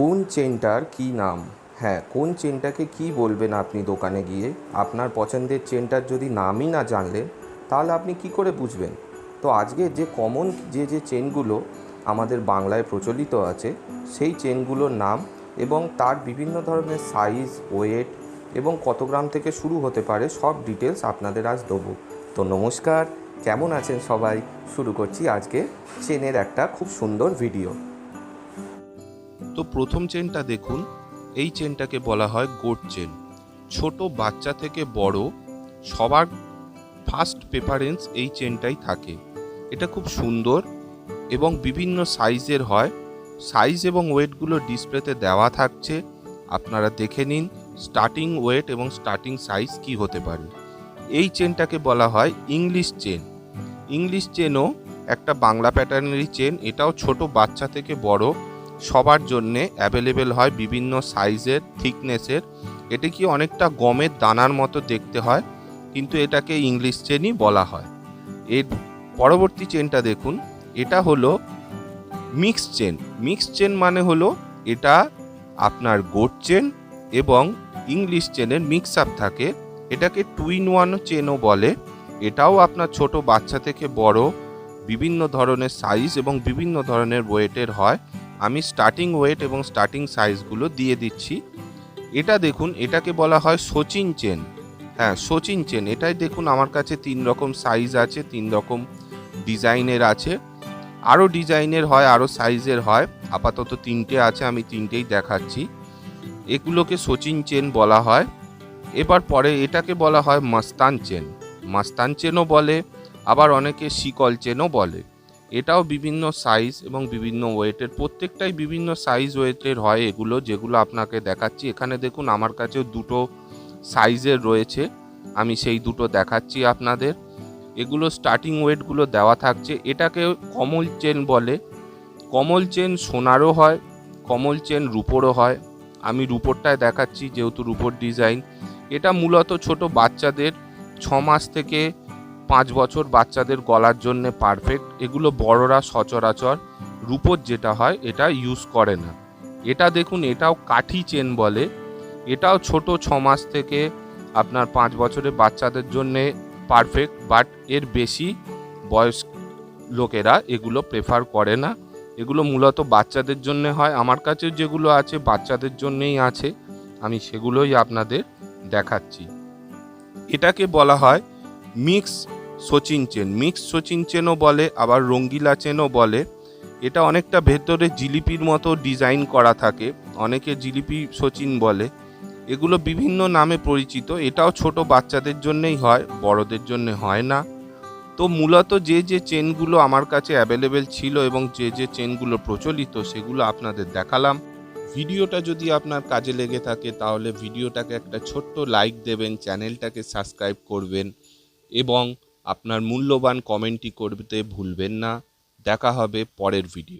কোন চেনটার কী নাম? হ্যাঁ কোন চেনটাকে কী বলবেন আপনি দোকানে গিয়ে? আপনার পছন্দের চেনটার যদি নামই না জানলেন, তাহলে আপনি কী করে বুঝবেন? তো আজকে যে কমন যে যে চেনগুলো আমাদের বাংলায় প্রচলিত আছে, সেই চেনগুলোর নাম এবং তার বিভিন্ন ধরনের সাইজ, ওয়েট এবং কত গ্রাম থেকে শুরু হতে পারে, সব ডিটেলস আপনাদের আজ দেবো। তো নমস্কার, কেমন আছেন সবাই? শুরু করছি আজকে চেনের একটা খুব সুন্দর ভিডিও। তো প্রথম চেনটা দেখুন, এই চেনটাকে বলা হয় গোট চেন। ছোট বাচ্চা থেকে বড়, সবার ফার্স্ট প্রেফারেন্স এই চেনটাই থাকে। এটা খুব সুন্দর এবং বিভিন্ন সাইজের হয়। সাইজ এবং ওয়েটগুলো ডিসপ্লেতে দেওয়া থাকছে। আপনারা দেখে নিন স্টার্টিং ওয়েট এবং স্টার্টিং সাইজ কি হতে পারে। এই চেনটাকে বলা হয় ইংলিশ চেন। ইংলিশ চেনও একটা বাংলা প্যাটার্নেরই চেন। এটাও ছোট বাচ্চা থেকে বড় সবার জন্যে অ্যাভেলেবেল হয় বিভিন্ন সাইজের থিকনেসের এটা কি অনেকটা গমের দানার মতো দেখতে হয়, কিন্তু এটাকে ইংলিশ চেনই বলা হয়। এর পরবর্তী চেনটা দেখুন, এটা হলো মিক্স চেন মিক্স চেন মানে হলো এটা আপনার গোট চেন এবং ইংলিশ চেনের মিক্স আপ থাকে। এটাকে টু ইন ওয়ান চেনও বলে। এটাও আপনার ছোট বাচ্চা থেকে বড় বিভিন্ন ধরনের সাইজ এবং বিভিন্ন ধরনের ওয়েটের হয়। আমি স্টার্টিং ওয়েট এবং স্টার্টিং সাইজগুলো দিয়ে দিচ্ছি। এটা দেখুন, এটাকে বলা হয় সচিন চেন। হ্যাঁ সচিন চেন। এটাই দেখুন, আমার কাছে তিন রকম সাইজ আছে, তিন রকম ডিজাইনের আছে। আরও ডিজাইনের হয় আরও সাইজের হয়। আপাতত তিনটে আছে, আমি তিনটেই দেখাচ্ছি। এগুলোকে সচিন চেন বলা হয়। এবার পরে এটাকে বলা হয় মাস্তান চেন। মাস্তান চেনও বলে আবার অনেকে শিকল চেনও বলে। এটাও বিভিন্ন সাইজ এবং বিভিন্ন ওয়েটের প্রত্যেকটাই বিভিন্ন সাইজ ওয়েটের হয় এগুলো, যেগুলো আপনাকে দেখাচ্ছি। এখানে দেখুন আমার কাছেও দুটো সাইজের রয়েছে। আমি সেই দুটো দেখাচ্ছি আপনাদের। এগুলো স্টার্টিং ওয়েটগুলো দেওয়া থাকছে। এটাকে কমল চেন বলে। কমল চেন সোনারও হয়, কমল চেন রুপোরও হয়। আমি রুপোরটায় দেখাচ্ছি, যেহেতু রুপোর ডিজাইন এটা মূলত ছোট বাচ্চাদের ছ মাস থেকে পাঁচ বছর বাচ্চাদের গলার জন্য পারফেক্ট এগুলো বড়রা সচরাচর রূপোর যেটা হয় এটা ইউজ করে না। এটা দেখুন, এটাও কাঠি চেন বলে, এটাও ছোট ছ মাস থেকে আপনার পাঁচ বছরের বাচ্চাদের জন্য পারফেক্ট বাট এর বেশি বয়স লোকেরা এগুলো প্রেফার করে না। এগুলো মূলত বাচ্চাদের জন্য হয়। আমার কাছে যেগুলো আছে, বাচ্চাদের জন্যেই আছে, আমি সেগুলোই আপনাদের দেখাচ্ছি। এটাকে বলা হয় mix Sachin chain mix Sachin চেনও বলে, আবার রঙ্গিলা চেনও বলে। এটা অনেকটা ভেতরে জিলিপির মতো ডিজাইন করা থাকে, অনেকে জিলিপি সচিন বলে। এগুলো বিভিন্ন নামে পরিচিত, এটাও ছোট বাচ্চাদের জন্যই হয়, বড়দের জন্য হয় না। তো মূলত যে যে চেনগুলো আমার কাছে অ্যাভেলেবেল ছিল এবং যে যে চেনগুলো প্রচলিত, সেগুলো আপনাদের দেখালাম। ভিডিওটা যদি আপনার কাজে লেগে থাকে, তাহলে ভিডিওটাকে একটা ছোট্ট লাইক দেবেন, চ্যানেলটাকে সাবস্ক্রাইব করবেন এবং আপনার মূল্যবান কমেন্টটি করতে ভুলবেন না। দেখা হবে পরের ভিডিও